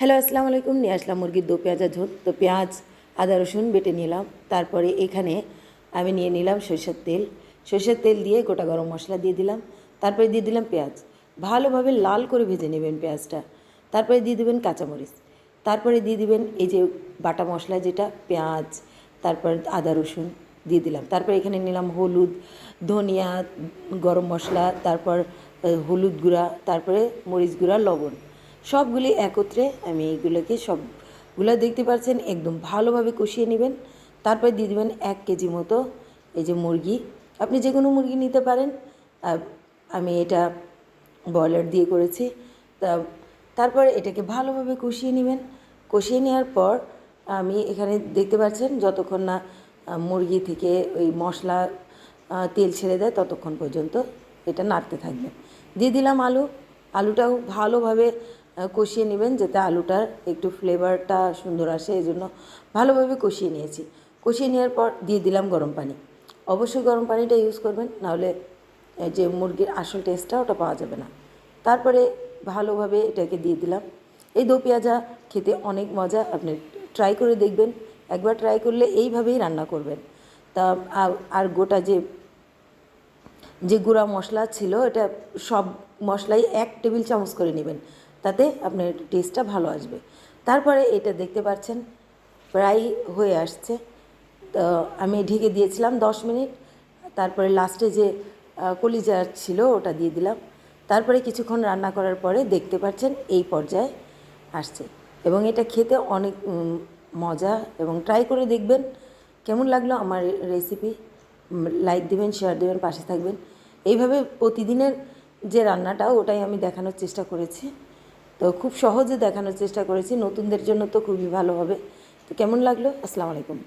Hello, আসসালামু আলাইকুম। নিয়ে আসলাম মুরগির দো পেঁয়াজা ঝোল। তো পেঁয়াজ, আদা, রসুন বেটে নিলাম। তারপরে এখানে আমি নিয়ে নিলাম সরষের তেল। সরষের তেল দিয়ে গোটা গরম মশলা দিয়ে দিলাম। তারপরে দিয়ে দিলাম পেঁয়াজ। ভালোভাবে লাল করে ভেজে নেবেন পেঁয়াজটা। তারপরে দিয়ে দেবেন কাঁচামরিচ। তারপরে দিয়ে দিবেন এই যে বাটা মশলা যেটা, পেঁয়াজ, তারপর আদা, রসুন দিয়ে দিলাম। তারপর এখানে নিলাম হলুদ, ধনিয়া, গরম মশলা, তারপর হলুদ গুঁড়া, তারপরে মরিচ গুঁড়া, লবণ। সবগুলি একত্রে আমি এইগুলোকে সবগুলো দেখতে পাচ্ছেন, একদম ভালোভাবে কষিয়ে নেবেন। তারপরে দিয়ে দেবেন এক কেজি মতো এই যে মুরগি। আপনি যে কোনো মুরগি নিতে পারেন। আমি এটা ব্রয়লার দিয়ে করেছি। তা তারপরে এটাকে ভালোভাবে কষিয়ে নেবেন। কষিয়ে নেওয়ার পর আমি এখানে দেখতে পাচ্ছেন, যতক্ষণ না মুরগি থেকে ওই মশলা তেল ছেড়ে দেয়, ততক্ষণ পর্যন্ত এটা নাড়তে থাকবেন দিয়ে দিলাম আলু। আলুটাও ভালোভাবে কষিয়ে নেবেন যাতে আলুটার একটু ফ্লেভারটা সুন্দর আসে এই জন্য ভালোভাবে কষিয়ে নিয়েছি। কষিয়ে নেওয়ার পর দিয়ে দিলাম গরম পানি। অবশ্যই গরম পানিটা ইউজ করবেন, নাহলে যে মুরগির আসল টেস্টটা ওটা পাওয়া যাবে না। তারপরে ভালোভাবে এটাকে দিয়ে দিলাম। এই দো পেঁয়াজা খেতে অনেক মজা, আপনি ট্রাই করে দেখবেন। একবার ট্রাই করলে এইভাবেই রান্না করবেন। তা আর- গোটা যে যে গুঁড়া মশলা ছিল, এটা সব মশলাই এক টেবিল চামচ করে নেবেন। তাতে আপনার টেস্টটা ভালো আসবে। তারপরে এটা দেখতে পাচ্ছেন প্রায় হয়ে আসছে। তো আমি ঢেকে দিয়েছিলাম দশ মিনিট। তারপরে লাস্টে যে আহ, কলিজা ছিল ওটা দিয়ে দিলাম। তারপরে কিছুক্ষণ রান্না করার পরে দেখতে পাচ্ছেন এই পর্যায়ে আসছে। এবং এটা খেতে অনেক মজা এবং ট্রাই করে দেখবেন। কেমন লাগল আমার রেসিপি লাইক দেবেন শেয়ার দেবেন পাশে থাকবেন। এইভাবে প্রতিদিনের যে রান্নাটা ওটাই আমি দেখানোর চেষ্টা করেছি। তো খুব সহজে দেখানোর চেষ্টা করেছি। নতুনদের জন্য তো খুবই ভালো হবে। তো কেমন লাগল? আসসালামু আলাইকুম।